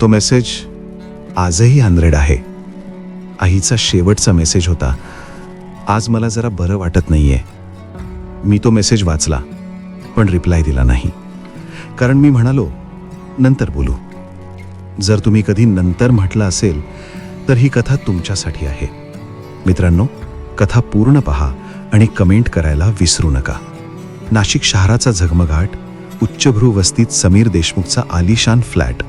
तो मेसेज आजही हंड्रेड आहे. आईचा शेवटचा मेसेज होता. आज मला जरा बरं वाटत नाहीये. मी तो मेसेज वाचला पण रिप्लाय दिला नाही. कारण मी म्हणालो नंतर बोलू. जर तुम्ही कधी नंतर म्हटलं असेल तर ही कथा तुमच्यासाठी आहे. मित्रांनो कथा पूर्ण पहा आणि कमेंट करायला विसरू नका. नाशिक शहराचा झगमगाट उच्चभ्रू वस्तीत समीर देशमुखचा आलिशान फ्लॅट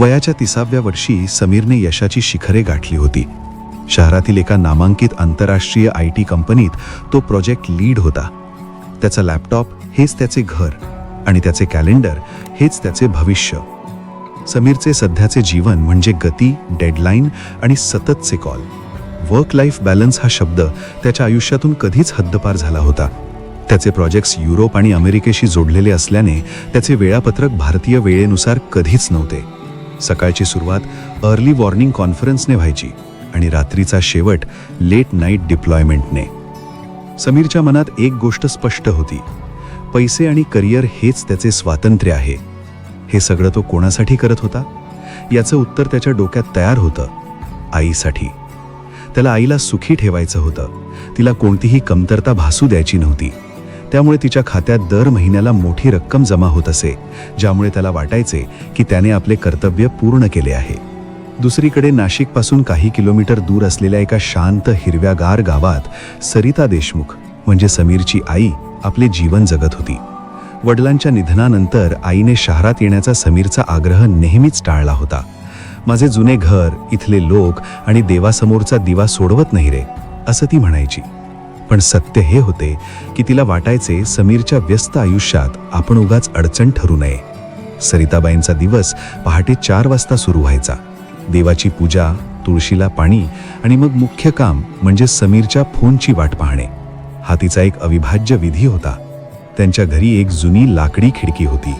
वयाच्या तिसाव्या वर्षी समीरने यशाची शिखरे गाठली होती. शहरातील एका नामांकित आंतरराष्ट्रीय आय टी कंपनीत तो प्रोजेक्ट लीड होता. त्याचा लॅपटॉप हेच त्याचे घर आणि त्याचे कॅलेंडर हेच त्याचे भविष्य. समीरचे सध्याचे जीवन म्हणजे गती डेडलाईन आणि सततचे कॉल. वर्क लाईफ बॅलन्स हा शब्द त्याच्या आयुष्यातून कधीच हद्दपार झाला होता. त्याचे प्रोजेक्ट्स युरोप आणि अमेरिकेशी जोडलेले असल्याने त्याचे वेळापत्रक भारतीय वेळेनुसार कधीच नव्हते. सकाळची सुरुवात अर्ली वॉर्निंग कॉन्फरन्सने व्हायची आणि रात्रीचा शेवट लेट नाईट डिप्लॉयमेंटने समीरच्या मनात एक गोष्ट स्पष्ट होती. पैसे आणि करिअर हेच त्याचे स्वातंत्र्य आहे. हे सगळं तो कोणासाठी करत होता? याचं उत्तर त्याच्या डोक्यात तयार होतं. आईसाठी. त्याला आईला सुखी ठेवायचं होतं. तिला कोणतीही कमतरता भासू द्यायची नव्हती. त्यामुळे तिच्या खात्यात दर महिन्याला मोठी रक्कम जमा होत असे ज्यामुळे त्याला वाटायचे की त्याने आपले कर्तव्य पूर्ण केले आहे. दुसरीकडे नाशिकपासून काही किलोमीटर दूर असलेल्या एका शांत हिरव्यागार गावात सरिता देशमुख म्हणजे समीरची आई आपले जीवन जगत होती. वडिलांच्या निधनानंतर आईने शहरात येण्याचा समीरचा आग्रह नेहमीच टाळला होता. माझे जुने घर इथले लोक आणि देवासमोरचा दिवा सोडवत नाही रे असं ती म्हणायची. पण सत्य हे होते की तिला वाटायचे समीरच्या व्यस्त आयुष्यात आपण उगाच अडचण ठरू नये. सरिताबाईंचा दिवस पहाटे चार वाजता सुरू व्हायचा. देवाची पूजा तुळशीला पाणी आणि मग मुख्य काम म्हणजे समीरच्या फोनची वाट पाहणे. हा तिचा एक अविभाज्य विधी होता. त्यांच्या घरी एक जुनी लाकडी खिडकी होती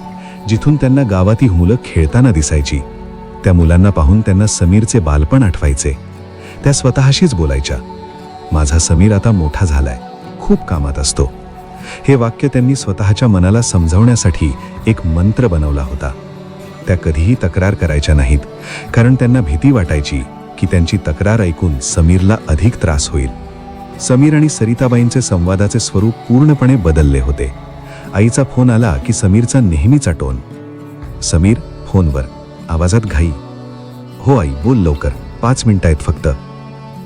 जिथून त्यांना गावाती मुलं खेळताना दिसायची. त्या मुलांना पाहून त्यांना समीरचे बालपण आठवायचे. त्या स्वतःशीच बोलायच्या. माझा समीर आता मोठा झालाय. खूप कामात असतो. हे वाक्य त्यांनी स्वतःच्या मनाला समजावण्यासाठी एक मंत्र बनवला होता. त्या कधीही तक्रार करायच्या नाहीत कारण त्यांना भीती वाटायची की त्यांची तक्रार ऐकून समीरला अधिक त्रास होईल. समीर आणि सरिताबाईंचे संवादाचे स्वरूप पूर्णपणे बदलले होते. आईचा फोन आला की समीरचा नेहमीचा टोन समीर फोनवर. आवाजात घाई. हो आई बोल लवकर. पाच मिनिटं आहेत फक्त.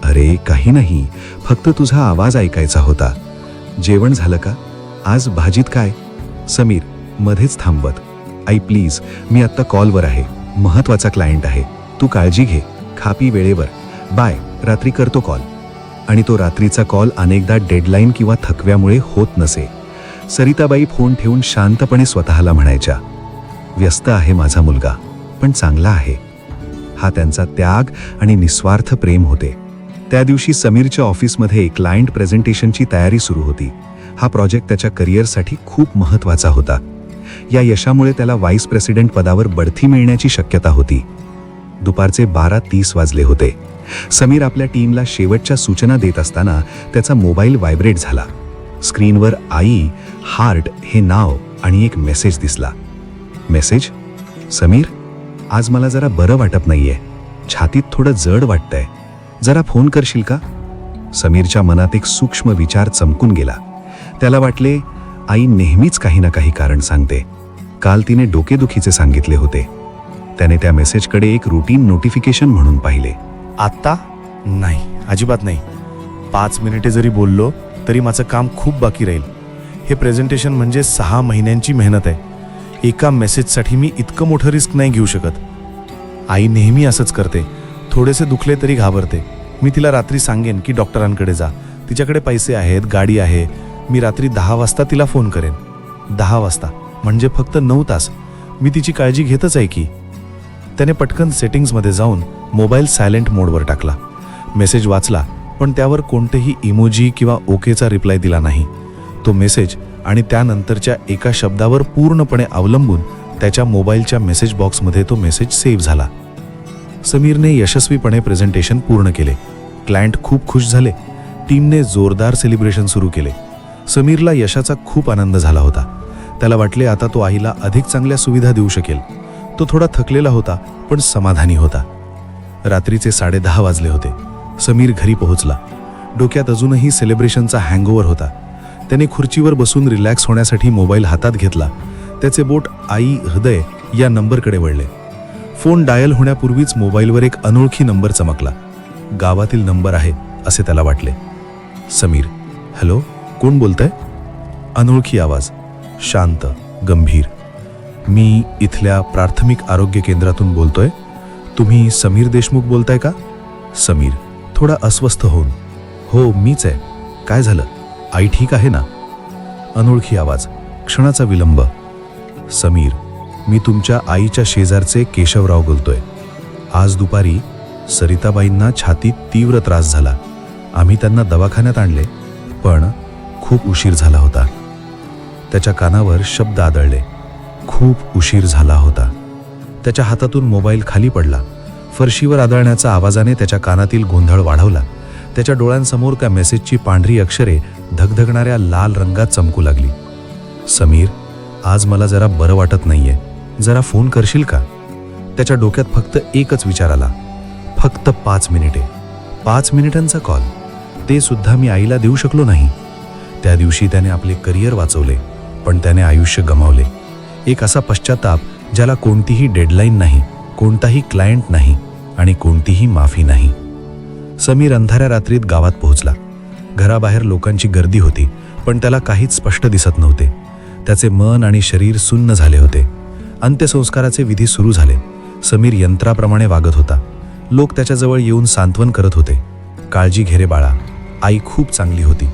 अरे काही नाही. फक्त तुझा आवाज ऐकायचा होता. जेवण झालं का? आज भाजीत काय? समीर मध्येच थांबवत. आई प्लीज मी आत्ता कॉलवर आहे. महत्त्वाचा क्लायंट आहे. तू काळजी घे. खापी वेळेवर. बाय. रात्री करतो कॉल. आणि तो रात्रीचा कॉल अनेकदा डेडलाईन किंवा थकव्यामुळे होत नसे. सरिताबाई फोन ठेवून शांतपणे स्वतःला म्हणायच्या व्यस्त आहे माझा मुलगा पण चांगला आहे. हा त्यांचा त्याग आणि निस्वार्थ प्रेम होते. त्या दिवशी समीरच्या ऑफिसमध्ये क्लायंट प्रेझेंटेशनची तयारी सुरू होती. हा प्रोजेक्ट त्याच्या करिअरसाठी खूप महत्त्वाचा होता. या यशामुळे त्याला व्हाईस प्रेसिडेंट पदावर बढती मिळण्याची शक्यता होती. दुपारचे बारा तीस वाजले होते. समीर आपल्या टीमला शेवटच्या सूचना देत असताना त्याचा मोबाईल व्हायब्रेट झाला. स्क्रीनवर आई हार्ट हे नाव आणि एक मेसेज दिसला. मेसेज? समीर आज मला जरा बरं वाटत नाहीये. छातीत थोडं जड वाटतंय. जरा फोन करशील का? समीरच्या मनात एक सूक्ष्म विचार चमकून गेला. त्याला वाटले आई नेहमीच काही ना काही कारण सांगते. काल तिने डोकेदुखीचे सांगितले होते. त्याने त्या मेसेजकडे एक रुटीन नोटिफिकेशन म्हणून पाहिले. आत्ता? नाही अजिबात नाही. पाच मिनिटे जरी बोललो तरी माझं काम खूप बाकी राहील. हे प्रेझेंटेशन म्हणजे सहा महिन्यांची मेहनत आहे. एका मेसेजसाठी मी इतकं मोठं रिस्क नाही घेऊ शकत. आई नेहमी असंच करते. थोडेसे दुखले तरी घाबरते. मी तिला रात्री सांगेन की डॉक्टरांकडे जा. तिच्याकडे पैसे आहेत गाडी आहे. मी रात्री दहा वाजता तिला फोन करेन. दहा वाजता म्हणजे फक्त नऊ तास. मी तिची काळजी घेतच आहे की. त्याने पटकन सेटिंग्समध्ये जाऊन मोबाईल सायलेंट मोडवर टाकला. मेसेज वाचला पण त्यावर कोणतेही इमोजी किंवा ओकेचा रिप्लाय दिला नाही. तो मेसेज आणि त्यानंतरच्या एका शब्दावर पूर्णपणे अवलंबून त्याच्या मोबाईलच्या मेसेज बॉक्समध्ये तो मेसेज सेव्ह झाला. समीरने यशस्वीपणे प्रेझेंटेशन पूर्ण केले. क्लायंट खूप खुश झाले. टीमने जोरदार सेलिब्रेशन सुरू केले. समीरला यशाचा खूप आनंद झाला होता. त्याला वाटले आता तो आईला अधिक चांगल्या सुविधा देऊ शकेल. तो थोडा थकलेला होता पण समाधानी होता. रात्रीचे साडेदहा वाजले होते. समीर घरी पोहोचला. डोक्यात अजूनही सेलिब्रेशनचा हँगओव्हर होता. त्याने खुर्चीवर बसून रिलॅक्स होण्यासाठी मोबाईल हातात घेतला. त्याचे बोट आई हृदय या नंबरकडे वळले. फोन डायल होण्यापूर्वीच मोबाईलवर एक अनोळखी नंबर चमकला. गावातील नंबर आहे असे त्याला वाटले. समीर हॅलो कोण बोलतंय? अनोळखी आवाज शांत गंभीर. मी इथल्या प्राथमिक आरोग्य केंद्रातून बोलतोय. तुम्ही समीर देशमुख बोलताय का? समीर थोडा अस्वस्थ होऊन. हो मीच आहे. काय झालं? आई ठीक आहे ना? अनोळखी आवाज क्षणाचा विलंब. समीर मी तुमच्या आईच्या शेजारचे केशवराव बोलतोय. आज दुपारी सरिताबाईंना छातीत तीव्र त्रास झाला. आम्ही त्यांना दवाखान्यात आणले पण खूप उशीर झाला होता. त्याच्या कानावर शब्द आदळले. खूप उशीर झाला होता. त्याच्या हातातून मोबाईल खाली पडला. फरशीवर आदळण्याचा आवाजाने त्याच्या कानातील गोंधळ वाढवला. त्याच्या डोळ्यांसमोर त्या मेसेजची पांढरी अक्षरे धगधगणाऱ्या लाल रंगात चमकू लागली. समीर आज मला जरा बरं वाटत नाहीये. जरा फोन करशील का? त्याच्या डोक्यात फक्त एकच विचार आला. फक्त पाच मिनिटे. पाच मिनिटांचा कॉल. ते सुद्धा मी आईला देऊ शकलो नाही. त्या दिवशी त्याने आपले करिअर वाचवले पण त्याने आयुष्य गमावले. एक असा पश्चाताप ज्याला कोणतीही डेडलाईन नाही कोणताही क्लायंट नाही आणि कोणतीही माफी नाही. समीर अंधाऱ्या रात्रीत गावात पोहोचला. घराबाहेर लोकांची गर्दी होती पण त्याला काहीच स्पष्ट दिसत नव्हते. त्याचे मन आणि शरीर सुन्न झाले होते. अंत्यसंस्काराचे विधी सुरू झाले. समीर यंत्राप्रमाणे वागत होता. लोक त्याच्याजवळ येऊन सांत्वन करत होते. काळजी घेरे बाळा. आई खूप चांगली होती.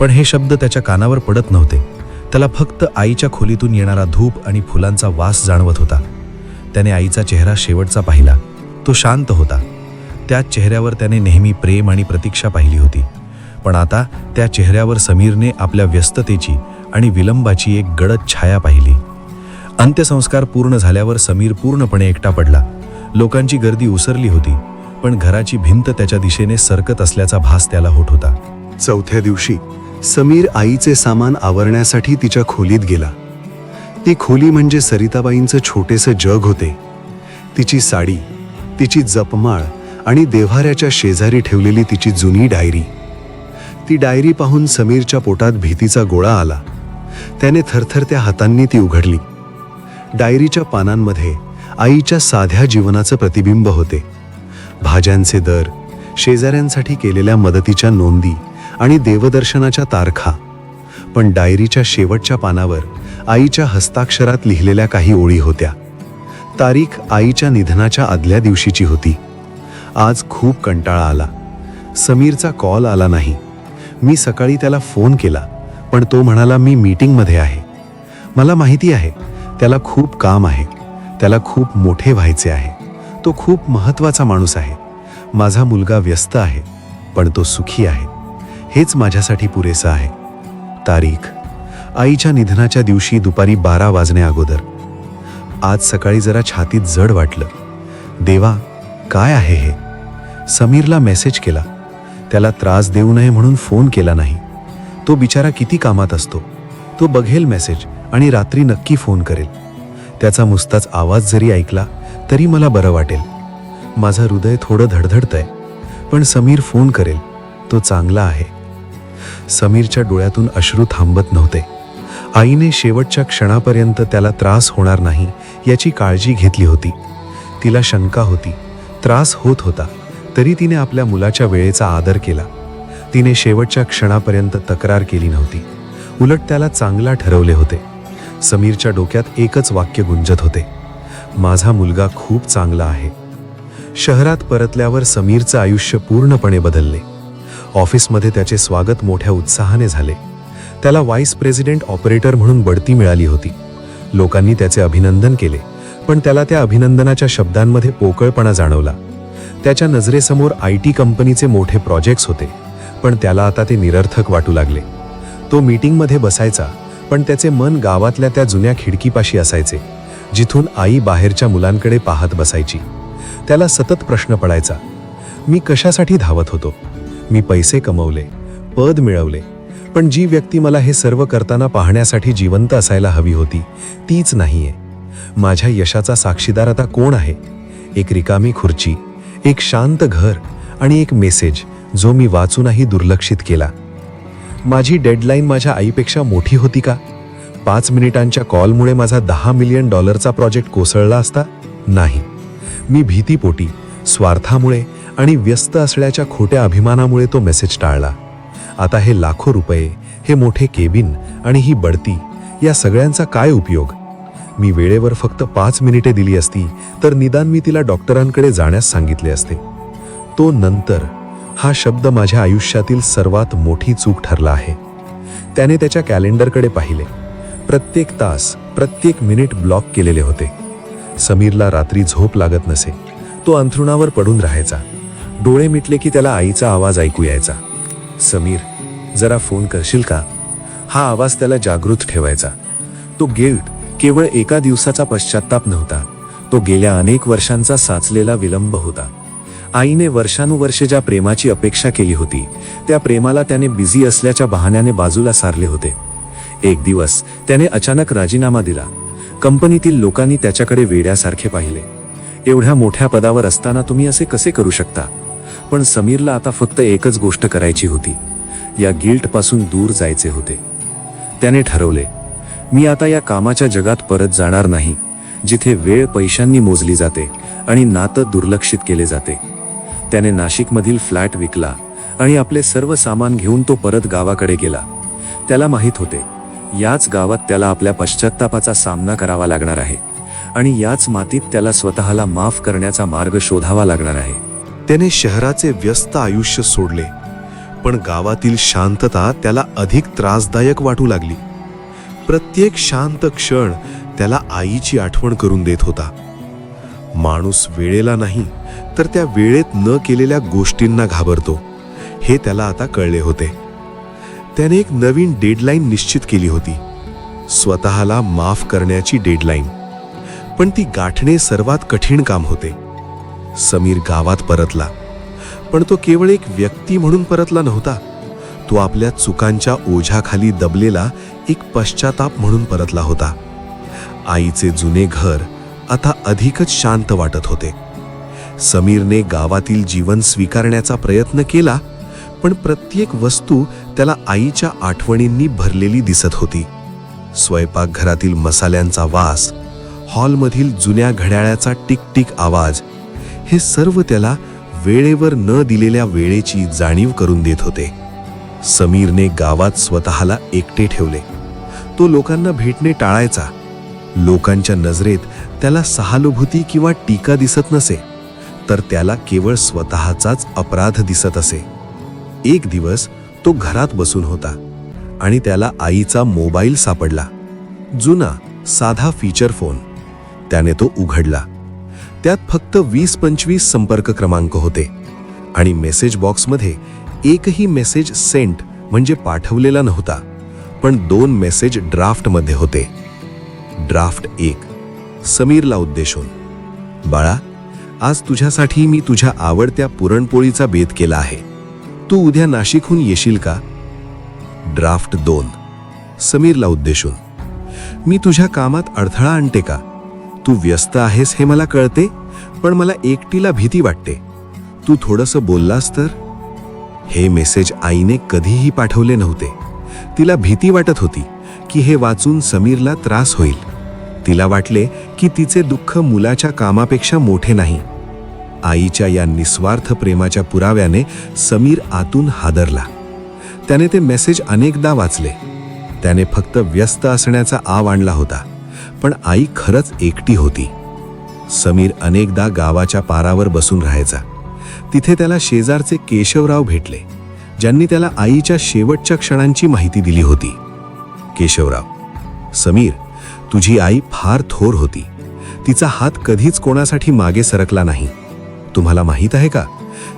पण हे शब्द त्याच्या कानावर पडत नव्हते. त्याला फक्त आईच्या खोलीतून येणारा धूप आणि फुलांचा वास जाणवत होता. त्याने आईचा चेहरा शेवटचा पाहिला. तो शांत होता. त्या चेहऱ्यावर त्याने नेहमी प्रेम आणि प्रतीक्षा पाहिली होती. पण आता त्या चेहऱ्यावर समीरने आपल्या व्यस्ततेची आणि विलंबाची एक गडद छाया पाहिली. अंत्यसंस्कार पूर्ण झाल्यावर समीर पूर्णपणे एकटा पडला. लोकांची गर्दी उसरली होती पण घराची भिंत त्याच्या दिशेने सरकत असल्याचा भास त्याला होत होता. चौथ्या दिवशी समीर आईचे सामान आवरण्यासाठी तिच्या खोलीत गेला. ती खोली म्हणजे सरिताबाईंचं छोटेसं जग होते. तिची साडी तिची जपमाळ आणि देव्हाऱ्याच्या शेजारी ठेवलेली तिची जुनी डायरी. ती डायरी पाहून समीरच्या पोटात भीतीचा गोळा आला. त्याने थरथरत्या हातांनी ती उघडली. डायरीच्या पानांमध्ये आईच्या साध्या जीवनाचं प्रतिबिंब होते. भाज्यांचे दर शेजाऱ्यांसाठी केलेल्या मदतीच्या नोंदी आणि देवदर्शनाच्या तारखा. पण डायरीच्या शेवटच्या पानावर आईच्या हस्ताक्षरात लिहिलेल्या काही ओळी होत्या. तारीख आईच्या निधनाच्या आदल्या दिवशीची होती. आज खूप कंटाळा आला. समीरचा कॉल आला नाही. मी सकाळी त्याला फोन केला पण तो म्हणाला मी मीटिंगमध्ये आहे. मला माहिती आहे. त्याला खूप काम आहे. त्याला खूप मोठे व्हायचे आहे. तो खूप महत्त्वाचा माणूस आहे. माझा मुलगा व्यस्त आहे पण तो सुखी आहे. हेच माझ्यासाठी पुरेसं आहे. तारीख. आईच्या निधनाच्या दिवशी दुपारी बारा वाजण्या अगोदर. आज सकाळी जरा छातीत जड वाटलं. देवा काय आहे हे? समीरला मेसेज केला. त्याला त्रास देऊ नये म्हणून फोन केला नाही. तो बिचारा किती कामात असतो? तो बघेल मेसेज. आणि रात्री नक्की फोन करेल. त्याचा मुस्ताच आवाज जरी ऐकला तरी मला बरं वाटेल. माझं हृदय थोडं धडधडतंय पण समीर फोन करेल. तो चांगला आहे. समीरच्या डोळ्यातून अश्रू थांबत नव्हते. आईने शेवटच्या क्षणापर्यंत त्याला त्रास होणार नाही याची काळजी घेतली होती. तिला शंका होती. त्रास होत होता. तरी तिने आपल्या मुलाच्या वेळेचा आदर केला. तिने शेवटच्या क्षणापर्यंत तक्रार केली नव्हती. उलट त्याला चांगला ठरवले होते. समीरच्या डोक्यात एकच वाक्य गुंजत होते. माझा मुलगा खूप चांगला आहे. शहरात परतल्यावर समीरचं आयुष्य पूर्णपणे बदलले. ऑफिसमध्ये त्याचे स्वागत मोठ्या उत्साहाने झाले. त्याला व्हाईस प्रेसिडेंट ऑपरेटर म्हणून बढती मिळाली होती. लोकांनी त्याचे अभिनंदन केले पण त्याला त्या अभिनंदनाच्या शब्दांमध्ये पोकळपणा जाणवला. त्याच्या नजरेसमोर आय टी कंपनीचे मोठे प्रोजेक्ट्स होते पण त्याला आता ते निरर्थक वाटू लागले. तो मीटिंगमध्ये बसायचा पण त्याचे मन गावातल्या त्या जुन्या खिडकीपाशी असायचे जिथून आई बाहेरच्या मुलांकडे पाहत बसायची. त्याला सतत प्रश्न पडायचा मी कशासाठी धावत होतो? मी पैसे कमवले पद मिळवले पण जी व्यक्ती मला हे सर्व करताना पाहण्यासाठी जिवंत असायला हवी होती तीच नाहीये. माझ्या यशाचा साक्षीदार आता कोण आहे? एक रिकामी खुर्ची एक शांत घर आणि एक मेसेज जो मी वाचूनही दुर्लक्षित केला. माझी डेडलाईन माझ्या आईपेक्षा मोठी होती का? पाच मिनिटांच्या कॉलमुळे माझा दहा मिलियन डॉलरचा प्रोजेक्ट कोसळला असता? नाही. मी भीतीपोटी स्वार्थामुळे आणि व्यस्त असल्याच्या खोट्या अभिमानामुळे तो मेसेज टाळला. आता हे लाखो रुपये हे मोठे केबिन आणि ही बढती या सगळ्यांचा काय उपयोग? मी वेळेवर फक्त पाच मिनिटे दिली असती तर निदान मी तिला डॉक्टरांकडे जाण्यास सांगितले असते. तो नंतर हा शब्द माझ्या आयुष्यातील सर्वात मोठी चूक ठरला आहे. त्याने त्याच्या कॅलेंडरकडे पाहिले. प्रत्येक तास प्रत्येक मिनिट ब्लॉक केलेले होते. समीरला रात्री झोप लागत नसे. तो अंथरुणावर पडून राहायचा. डोळे मिटले की त्याला आईचा आवाज ऐकू यायचा. समीर जरा फोन करशील का? हा आवाज त्याला जागृत ठेवायचा. तो गिल्ट केवळ एका दिवसाचा पश्चाताप नव्हता. तो गेल्या अनेक वर्षांचा साचलेला विलंब होता. आईने वर्षानुवर्षे ज्या प्रेमाची अपेक्षा केली होती त्या प्रेमाला त्याने बिझी असल्याच्या बहाण्याने बाजूला सारले होते. एक दिवस त्याने अचानक राजीनामा दिला. कंपनीतील लोकांनी त्याच्याकडे वेड्यासारखे पाहिले. एवढ्या मोठ्या पदावर असताना तुम्ही असे कसे करू शकता? पण समीरला आता फक्त एकच गोष्ट करायची होती. या गिल्टपासून दूर जायचे होते. त्याने ठरवले मी आता या कामाच्या जगात परत जाणार नाही जिथे वेळ पैशांनी मोजली जाते आणि नातं दुर्लक्षित केले जाते. त्याने नाशिकमधील फ्लॅट विकला आणि आपले सर्व सामान घेऊन तो परत गावाकडे गेला. त्याला माहीत होते याच गावात त्याला आपल्या पश्चात्तापाचा सामना करावा लागणार आहे आणि याच मातीत त्याला स्वतःला माफ करण्याचा मार्ग शोधावा लागणार आहे. त्याने शहराचे व्यस्त आयुष्य सोडले पण गावातील शांतता त्याला अधिक त्रासदायक वाटू लागली. प्रत्येक शांत क्षण त्याला आईची आठवण करून देत होता. माणूस वेळेला नाही तर त्या वेळेत न केलेल्या गोष्टींना घाबरतो. हे त्याला आता कळले होते. त्याने एक नवीन डेडलाईन निश्चित केली होती. स्वतःला माफ करण्याची डेडलाईन. पण ती गाठणे सर्वात कठीण काम होते. समीर गावात परतला. पण तो केवळ एक व्यक्ती म्हणून परतला नव्हता. तो आपल्या चुकांच्या ओझ्याखाली दबलेला एक पश्चाताप म्हणून परतला होता. आईचे जुने घर आता अधिकच शांत वाटत होते. समीरने गावातील जीवन स्वीकारण्याचा प्रयत्न केला पण प्रत्येक वस्तू त्याला आईच्या आठवणींनी भरलेली दिसत होती. स्वयंपाकघरातील मसाल्यांचा वास हॉलमधील जुन्या घड्याळाचा टिकटिक आवाज हे सर्व त्याला वेळेवर न दिलेल्या वेळेची जाणीव करून देत होते. समीरने गावात स्वतःला एकटे ठेवले. तो लोकांना भेटणे टाळायचा लोकांच्या नजरेत त्याला सहानुभूती किंवा टीका दिसत नसे तर त्याला केवळ स्वतःचाच अपराध दिसत असे. एक दिवस तो घरात बसून होता आणि त्याला आईचा मोबाईल सापडला. जुना साधा फीचर फोन त्याने तो उघडला. त्यात फक्त वीस पंचवीस संपर्क क्रमांक होते आणि मेसेज बॉक्समध्ये एकही मेसेज सेंट म्हणजे पाठवलेला नव्हता पण दोन मेसेज ड्राफ्टमध्ये होते. ड्राफ्ट एक. समीरला उद्देशून. बाळा आज तुझ्यासाठी मी तुझ्या आवडत्या पुरणपोळीचा बेत केला आहे. तू उद्या नाशिकहून येशील का? ड्राफ्ट दोन. समीरला उद्देशून. मी तुझ्या कामात अडथळा आणते का? तू व्यस्त आहेस हे मला कळते पण मला एकटीला भीती वाटते. तू थोडंसं बोललास तर? हे मेसेज आईने कधीही पाठवले नव्हते. तिला भीती वाटत होती. की हे वाचून समीरला त्रास होईल. तिला वाटले की तिचे दुःख मुलाच्या कामापेक्षा मोठे नाही. आईच्या या निस्वार्थ प्रेमाच्या पुराव्याने समीर आतून हादरला. त्याने ते मेसेज अनेकदा वाचले. त्याने फक्त व्यस्त असण्याचा आव आणला होता पण आई खरंच एकटी होती. समीर अनेकदा गावाच्या पारावर बसून राहायचा. तिथे त्याला शेजारचे केशवराव भेटले ज्यांनी त्याला आईच्या शेवटच्या क्षणांची माहिती दिली होती. केशवराव. समीर तुझी आई फार थोर होती. तिचा हात कधीच कोणासाठी मागे सरकला नाही. तुम्हाला माहीत आहे का?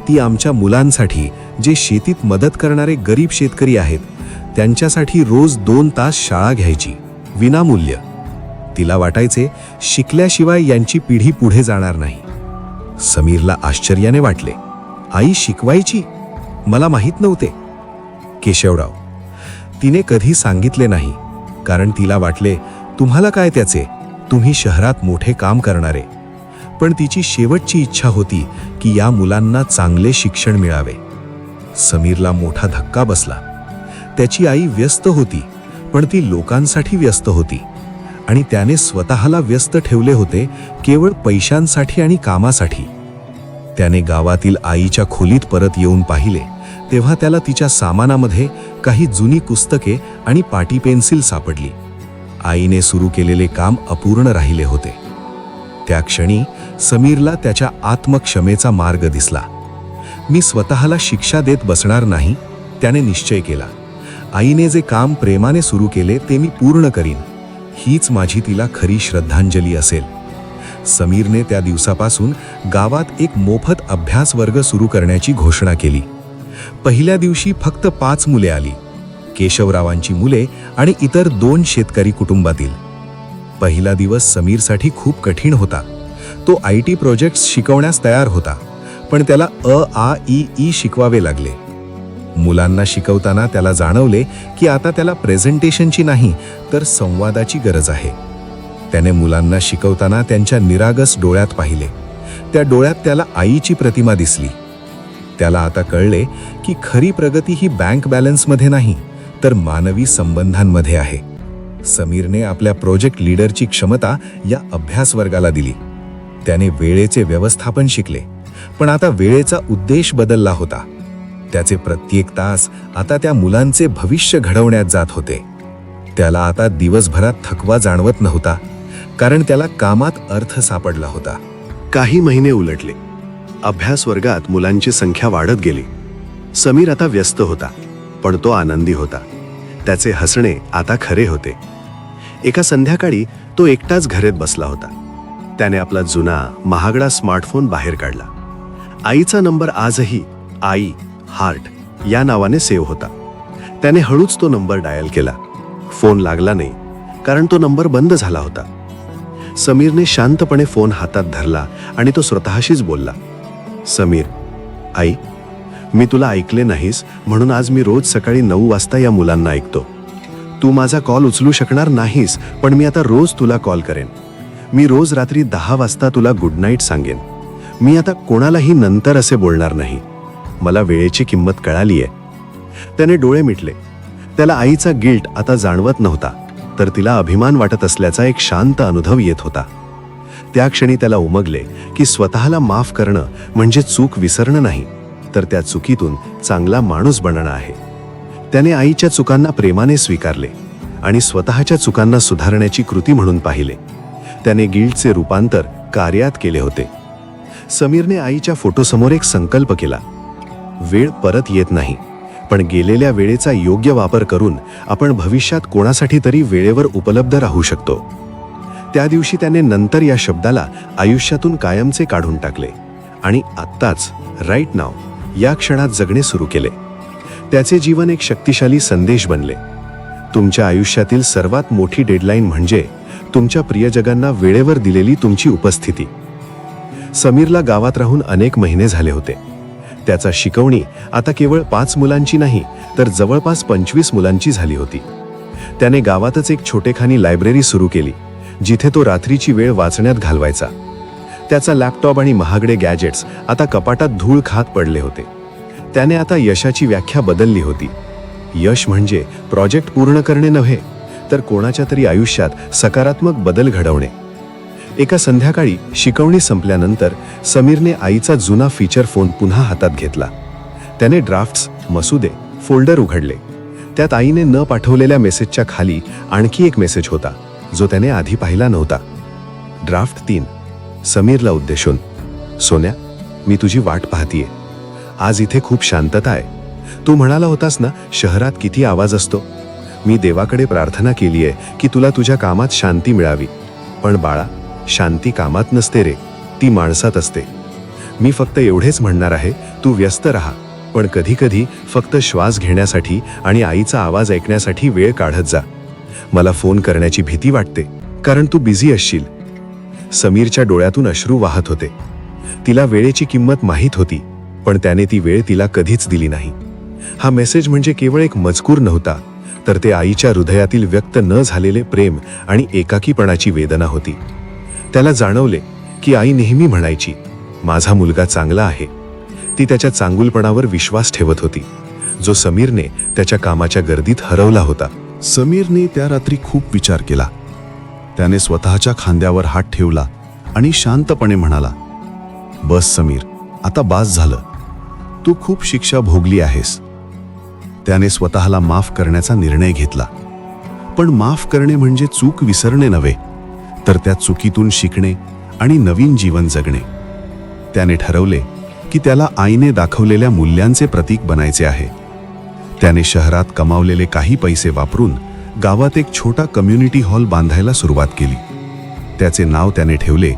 ती आमच्या मुलांसाठी जे शेतीत मदत करणारे गरीब शेतकरी आहेत त्यांच्यासाठी रोज दोन तास शाळा घ्यायची. विनामूल्य. तिला वाटायचे शिकल्याशिवाय यांची पिढी पुढे जाणार नाही. समीरला आश्चर्याने वाटले. आई शिकवायची? मला माहीत नव्हते. केशवराव तिने कधी सांगितले नाही. कारण तिला वाटले तुम्हाला काय त्याचे? तुम्ही शहरात मोठे काम करणारे. पण तिची शेवटची इच्छा होती की या मुलांना चांगले शिक्षण मिळावे. समीरला मोठा धक्का बसला. त्याची आई व्यस्त होती पण ती लोकांसाठी व्यस्त होती. आणि त्याने स्वतःला व्यस्त ठेवले होते केवळ पैशांसाठी आणि कामासाठी. त्याने गावातील आईच्या खोलीत परत येऊन पाहिले. तेव्हा त्याला तिच्या सामानामध्ये काही जुनी पुस्तके आणि पाटी पेन्सिल सापडली. आईने सुरू केलेले काम अपूर्ण राहिले होते. त्या क्षणी समीरला त्याच्या आत्मक्षमेचा मार्ग दिसला. मी स्वतःला शिक्षा देत बसणार नाही त्याने निश्चय केला. आईने जे काम प्रेमाने सुरू केले ते मी पूर्ण करीन. हीच माझी तिला खरी श्रद्धांजली असेल. समीरने त्या दिवसापासून गावात एक मोफत अभ्यास वर्ग सुरू करण्याची घोषणा केली. पहिल्या दिवशी फक्त पाच मुले आली केशवरावांची मुले आणि इतर दोन शेतकरी कुटुंबातील. पहिला दिवस समीरसाठी खूप कठीण होता. तो आय टी प्रोजेक्ट्स शिकवण्यास तयार होता पण त्याला अ आ ई ई शिकवावे लागले. मुलांना शिकवताना त्याला जाणवले की आता त्याला प्रेझेंटेशनची नाही तर संवादाची गरज आहे. त्याने मुलांना शिकवताना त्यांच्या निरागस डोळ्यात पाहिले. त्या डोळ्यात त्याला आईची प्रतिमा दिसली. त्याला आता कळले की खरी प्रगती ही बँक बॅलन्समध्ये नाही तर मानवी संबंधांमध्ये आहे. समीरने आपल्या प्रोजेक्ट लीडरची क्षमता या अभ्यास वर्गाला दिली. त्याने वेळेचे व्यवस्थापन शिकले पण आता वेळेचा उद्देश बदलला होता. त्याचे प्रत्येक तास आता त्या मुलांचे भविष्य घडवण्यात जात होते. त्याला आता दिवसभरात थकवा जाणवत नव्हता कारण त्याला कामात अर्थ सापडला होता. काही महिने उलटले. अभ्यास वर्गात मुलांची संख्या वाढत गेली. समीर आता व्यस्त होता पण तो आनंदी होता. त्याचे हसणे आता खरे होते. एका संध्याकाळी तो एकटाच घरेत बसला होता. त्याने आपला जुना महागडा स्मार्टफोन बाहेर काढला. आईचा नंबर आजही आई हार्ट या नावाने सेव्ह होता. त्याने हळूच तो नंबर डायल केला. फोन लागला नाही कारण तो नंबर बंद झाला होता. समीरने शांतपणे फोन हातात धरला आणि तो स्वतःशीच बोलला. समीर आई मी तुला ऐकले नाहीस म्हणून आज मी रोज सकाळी नऊ वाजता या मुलांना ऐकतो. तू माझा कॉल उचलू शकणार नाहीस पण मी आता रोज तुला कॉल करेन. मी रोज रात्री दहा वाजता तुला गुड नाईट सांगेन. मी आता कोणालाही नंतर असे बोलणार नाही. मला वेळेची किंमत कळाली आहे त्याने डोळे मिटले. त्याला आईचा गिल्ट आता जाणवत नव्हता तर तिला अभिमान वाटत असल्याचा एक शांत अनुभव येत होता. त्या क्षणी त्याला उमगले की स्वतःला माफ करणं म्हणजे चूक विसरणं नाही तर त्या चुकीतून चांगला माणूस बनणं आहे. त्याने आईच्या चुकांना प्रेमाने स्वीकारले आणि स्वतःच्या चुकांना सुधारण्याची कृती म्हणून पाहिले. त्याने गिल्टचे रूपांतर कार्यात केले होते. समीरने आईच्या फोटोसमोर एक संकल्प केला. वेळ परत येत नाही पण गेलेल्या वेळेचा योग्य वापर करून आपण भविष्यात कोणासाठी तरी वेळेवर उपलब्ध राहू शकतो. त्या दिवशी त्याने नंतर या शब्दाला आयुष्यातून कायमचे काढून टाकले. आणि आत्ताच राईट नाव या क्षणात जगणे सुरू केले. त्याचे जीवन एक शक्तिशाली संदेश बनले. तुमच्या आयुष्यातील सर्वात मोठी डेडलाईन म्हणजे तुमच्या प्रियजगांना वेळेवर दिलेली तुमची उपस्थिती. समीरला गावात राहून अनेक महिने झाले होते. त्याचा शिकवणी आता केवळ पाच मुलांची नाही तर जवळपास पंचवीस मुलांची झाली होती. त्याने गावातच एक छोटेखानी लायब्ररी सुरू केली. जिथे तो रात्रीची वेळ वाचण्यात घालवायचा. त्याचा लॅपटॉप आणि महागडे गॅजेट्स आता कपाटात धूळ खात पडले होते. त्याने आता यशाची व्याख्या बदलली होती. यश म्हणजे प्रोजेक्ट पूर्ण करणे नव्हे तर कोणाच्या तरी आयुष्यात सकारात्मक बदल घडवणे. एका संध्याकाळी शिकवणी संपल्यानंतर समीरने आईचा जुना फीचर फोन पुन्हा हातात घेतला. त्याने ड्राफ्ट्स मसुदे फोल्डर उघडले. त्यात आईने न पाठवलेल्या मेसेजच्या खाली आणखी एक मेसेज होता. जो त्याने आधी पाहिला नव्हता. ड्राफ्ट तीन. समीरला उद्देशून. सोन्या मी तुझी वाट पाहतीये. आज इथे खूप शांतता आहे. तू म्हणाला होतास ना शहरात किती आवाज असतो. मी देवाकडे प्रार्थना केली आहे की तुला तुझ्या कामात शांती मिळावी. पण बाळा शांती कामात नसते रे. ती माणसात असते. मी फक्त एवढेच म्हणणार आहे तू व्यस्त राहा. पण कधीकधी फक्त श्वास घेण्यासाठी आणि आईचा आवाज ऐकण्यासाठी वेळ काढत जा. मला फोन करण्याची भीती वाटते कारण तू बिझी असशील. समीरच्या डोळ्यातून अश्रू वाहत होते. तिला वेळेची किंमत माहीत होती पण त्याने ती वेळ तिला कधीच दिली नाही. हा मेसेज म्हणजे केवळ एक मजकूर नव्हता तर ते आईच्या हृदयातील व्यक्त न झालेले प्रेम आणि एकाकीपणाची वेदना होती. त्याला जाणवले की आई नेहमी म्हणायची माझा मुलगा चांगला आहे. ती त्याच्या चांगुलपणावर विश्वास ठेवत होती जो समीरने त्याच्या कामाच्या गर्दीत हरवला होता. समीरने त्या रात्री खूप विचार केला. त्याने स्वतःच्या खांद्यावर हात ठेवला आणि शांतपणे म्हणाला बस समीर आता बास झालं. तू खूप शिक्षा भोगली आहेस. त्याने स्वतःला माफ करण्याचा निर्णय घेतला. पण माफ करणे म्हणजे चूक विसरणे नव्हे तर त्या चुकीतून शिकणे आणि नवीन जीवन जगणे. त्याने ठरवले की त्याला आईने दाखवलेल्या मूल्यांचे प्रतीक बनायचे आहे. त्याने शहरात कमावलेले काही पैसे वापरून गावात एक छोटा कम्युनिटी हॉल बांधायला सुरुवात केली. त्याचे नाव त्याने ठेवले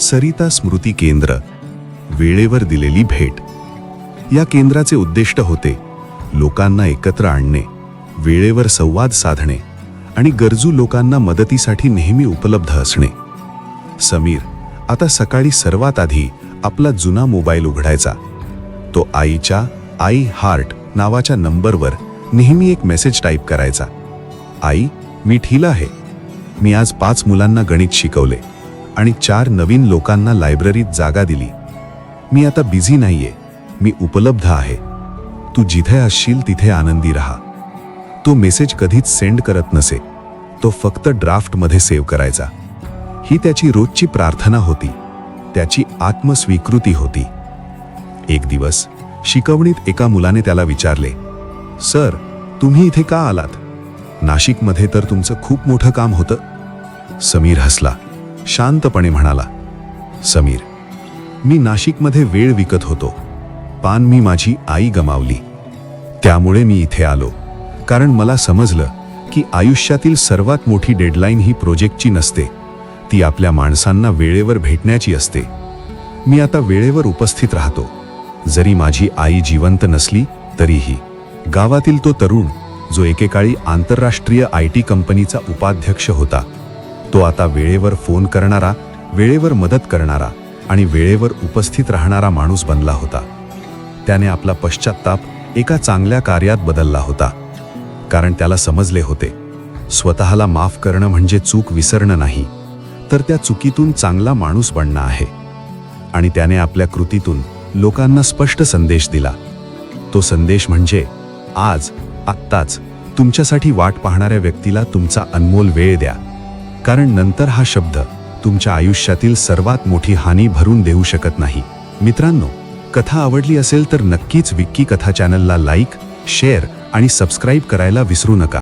सरिता स्मृती केंद्र वेळेवर दिलेली भेट. या केंद्राचे उद्दिष्ट होते लोकांना एकत्र आणणे वेळेवर संवाद साधणे आणि गरजू लोकांना मदतीसाठी नेहमी उपलब्ध असणे. समीर आता सकाळी सर्वात आधी आपला जुना मोबाईल उघडायचा. तो आईच्या आई हार्ट नावाच्या नंबरवर नेहमी एक मेसेज टाईप करायचा. आई मी ठीला आहे. मी आज पाच मुलांना गणित शिकवले आणि चार नवीन लोकांना लायब्ररीत जागा दिली. मी आता बिझी नाहीये. मी उपलब्ध आहे. तू जिथे असशील तिथे आनंदी राहा. तो मेसेज कधीच सेंड करत नसे. तो फक्त ड्राफ्टमध्ये सेव्ह करायचा. ही त्याची रोजची प्रार्थना होती. त्याची आत्मस्वीकृती होती. एक दिवस शिकवणीत एका मुलाने त्याला विचारले सर तुम्ही इथे का आलात? नाशिकमध्ये तर तुमचं खूप मोठं काम होतं. समीर हसला शांतपणे म्हणाला समीर मी नाशिकमध्ये वेळ विकत होतो. पान मी माझी आई गमावली. त्यामुळे मी इथे आलो. कारण मला समजलं की आयुष्यातील सर्वात मोठी डेडलाईन ही प्रोजेक्टची नसते. ती आपल्या माणसांना वेळेवर भेटण्याची असते. मी आता वेळेवर उपस्थित राहतो. जरी माझी आई जिवंत नसली तरीही. गावातील तो तरुण जो एकेकाळी आंतरराष्ट्रीय आय टी कंपनीचा उपाध्यक्ष होता तो आता वेळेवर फोन करणारा वेळेवर मदत करणारा आणि वेळेवर उपस्थित राहणारा माणूस बनला होता. त्याने आपला पश्चाताप एका चांगल्या कार्यात बदलला होता. कारण त्याला समजले होते स्वतःला माफ करणं म्हणजे चूक विसरणं नाही तर त्या चुकीतून चांगला माणूस बनणं आहे. आणि त्याने आपल्या कृतीतून लोकांना स्पष्ट संदेश दिला. तो संदेश म्हणजे आज आत्ताच तुमच्यासाठी वाट पाहणाऱ्या व्यक्तीला तुमचा अनमोल वेळ द्या. कारण नंतर हा शब्द तुमच्या आयुष्यातील सर्वात मोठी हानी भरून देऊ शकत नाही. मित्रांनो कथा आवडली असेल तर नक्कीच विक्की कथा चॅनलला लाईक शेअर आणि सबस्क्राईब करायला विसरू नका.